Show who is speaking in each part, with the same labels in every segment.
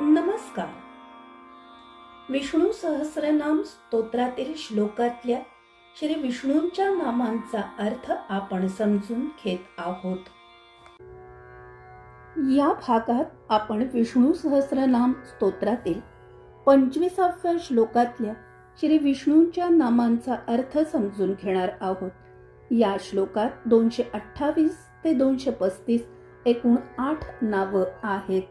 Speaker 1: नमस्कार. विष्णू सहस्रनाम स्तोत्रातील श्लोकातल्या श्री विष्णूंच्या नामांचा अर्थ आपण समजून घेत आहोत. या भागात आपण विष्णू सहस्रनाम स्तोत्रातील पंचवीसाव्या श्लोकातल्या श्री विष्णूंच्या नामांचा अर्थ समजून घेणार आहोत. या श्लोकात दोनशे अठ्ठावीस ते दोनशे पस्तीस एकूण आठ नावं आहेत.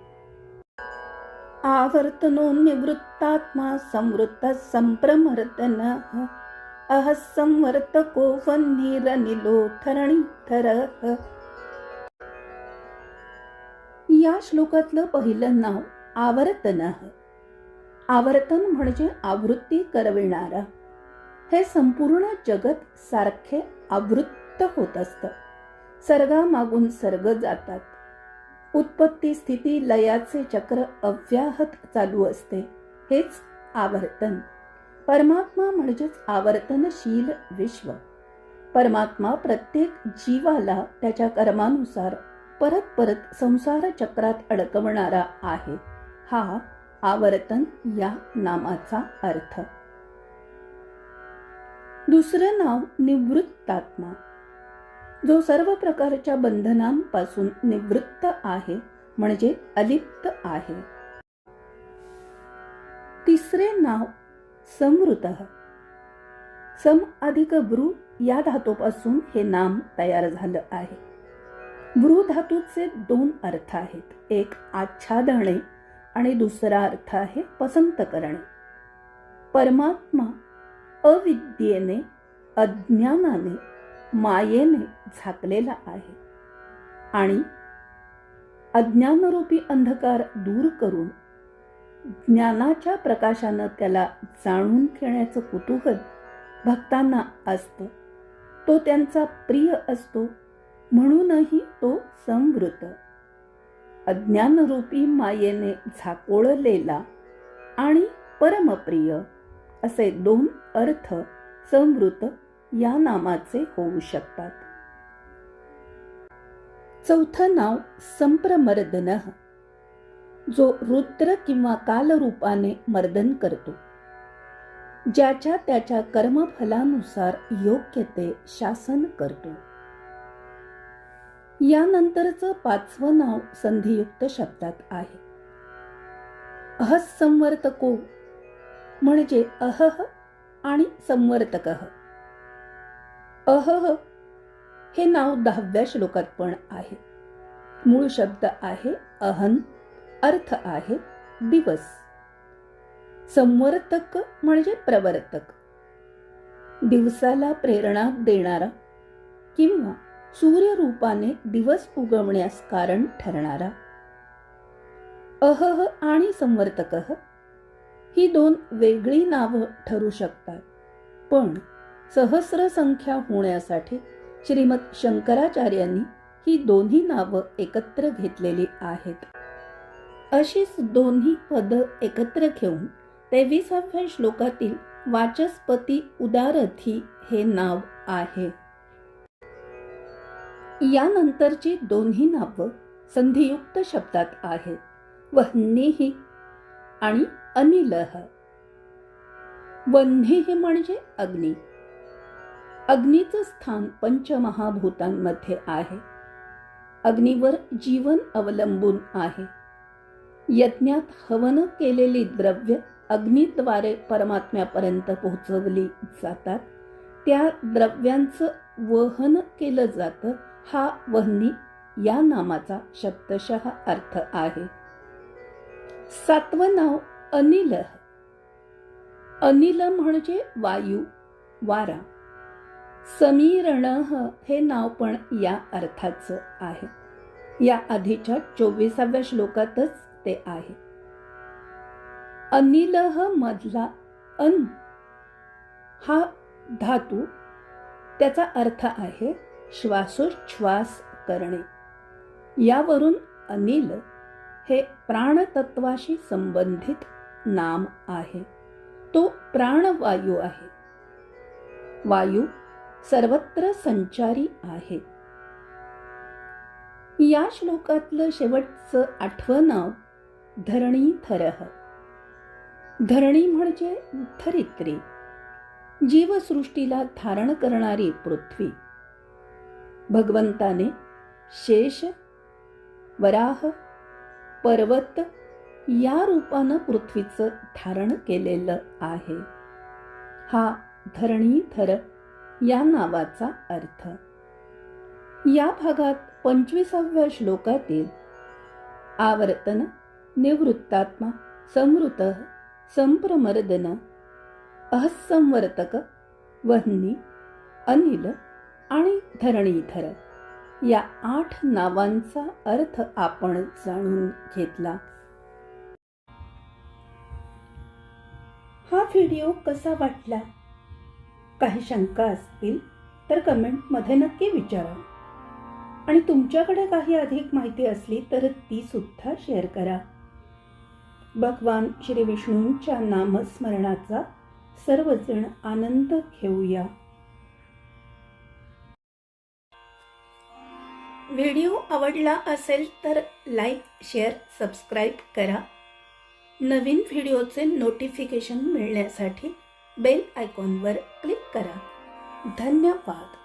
Speaker 1: आवर्तनो निवृत्तात्मा संवृत्त संप्रमर्दन। अह संवर्तको वन्नीरनिलोथरणीधर या श्लोकातलं पहिलं नाव आवर्तन। आवर्तन म्हणजे आवृत्ती करविणारा। हे संपूर्ण जगत सारखे आवृत्त होत असतं. सर्गामागून सर्ग जातात. उत्पत्ती स्थिती लयाचे चक्र अव्याहत चालू असते. हेच आवर्तन. परमात्मा म्हणजेच आवर्तनशील विश्व. परमात्मा प्रत्येक जीवाला त्याच्या कर्मानुसार परत परत संसार चक्रात अडकवणारा आहे. हा आवर्तन या नामाचा अर्थ. दुसरं नाव निवृत्तात्मा. जो सर्व प्रकारच्या बंधनांपासून निवृत्त आहे म्हणजे अलिप्त आहे. तिसरे नाव समृत. सम अधिक ब्रू या धातूपासून हे नाम तयार झालं आहे. ब्रू धातूचे दोन अर्थ आहेत. एक आच्छादणे आणि दुसरा अर्थ आहे पसंत करणे परमात्मा अविद्येने अज्ञानाने मायेने झाकलेला आहे. आणि अज्ञानरूपी अंधकार दूर करून ज्ञानाच्या प्रकाशानं त्याला जाणून घेण्याचं कुतूहल भक्तांना असतं. तो त्यांचा प्रिय असतो म्हणूनही तो समृत अज्ञानरूपी मायेने झाकोळलेला आणि परमप्रिय असे दोन अर्थ समृत या नामाचे होऊ शकतात. चौथं नाव संप्रमर्दन जो रुद्र किंवा कालरूपाने मर्दन करतो. ज्याच्या त्याच्या कर्मफलानुसार योग्य ते शासन करतो. यानंतरचं पाचवं नाव संधियुक्त शब्दात आहे. अहसंवर्तको म्हणजे अहह आणि संवर्तक. अहह हे नाव दहाव्या श्लोकात पण आहे. मूळ शब्द आहे अहन अर्थ आहे दिवस. संवर्तक म्हणजे प्रवर्तक. दिवसाला प्रेरणा देणारा किंवा सूर्यरूपाने दिवस उगवण्यास कारण ठरणारा. अहह आणि संवर्तक ही दोन वेगळी नावं ठरू शकतात. पण सहस्र संख्या होण्यासाठी श्रीमद शंकराचार्यांनी ही दोन्ही नावं एकत्र घेतलेली आहेत. अशीच दोन्ही पद एकत्र घेऊन तेविसाव्या श्लोकातील वाचस्पती उदारथी हे नाव आहे. यानंतरची दोन्ही नावं संधियुक्त शब्दात आहेत. वह्नीही आणि अनिलह. वन्ही म्हणजे अग्नी. अग्नीचं स्थान पंचमहाभूतांमध्ये आहे. अग्नीवर जीवन अवलंबून आहे. यज्ञात हवन केलेली द्रव्य अग्नीद्वारे परमात्म्यापर्यंत पोहोचवली जातात. त्या द्रव्यांचं वहन केलं जातं. हा वहनी या नामाचा शब्दशः अर्थ आहे. सातवं नाव अनिल. अनिल म्हणजे वायू वारा. समीरण हे नाव पण या अर्थाचं आहे. या आधीच्या चोवीसाव्या श्लोकातच ते आहे. अनिलह मधला अन हा धातू त्याचा अर्थ आहे श्वासोच्छ्वास करणे. यावरून अनिल हे प्राणतत्वाशी संबंधित नाम आहे. तो प्राणवायू आहे. वायू सर्वत्र संचारी आहे. या श्लोकातलं शेवटचं आठवं नाव धरणीधरः धरणी म्हणजे धरित्री. जीवसृष्टीला धारण करणारी पृथ्वी. भगवंताने शेष वराह पर्वत या रूपानं पृथ्वीचं धारण केलेलं आहे. हा धरणीधर या नावाचा अर्थ. या भागात पंचवीसाव्या श्लोकातील आवर्तन निवृत्तात्मा समृत संप्रमर्दन अहसंवर्तक वह्नी अनिल आणि धरणीधर या आठ नावांचा अर्थ आपण जाणून घेतला. हा व्हिडिओ कसा वाटला? काही शंका असतील तर कमेंटमध्ये नक्की विचारा. आणि तुमच्याकडे काही अधिक माहिती असली तर ती सुद्धा शेअर करा. भगवान श्री विष्णूंच्या नामस्मरणाचा सर्वजण आनंद घेऊया. व्हिडिओ आवडला असेल तर लाईक शेअर सबस्क्राईब करा. नवीन व्हिडिओचे नोटिफिकेशन मिळण्यासाठी बेल आयकॉनवर क्लिक करा. धन्यवाद.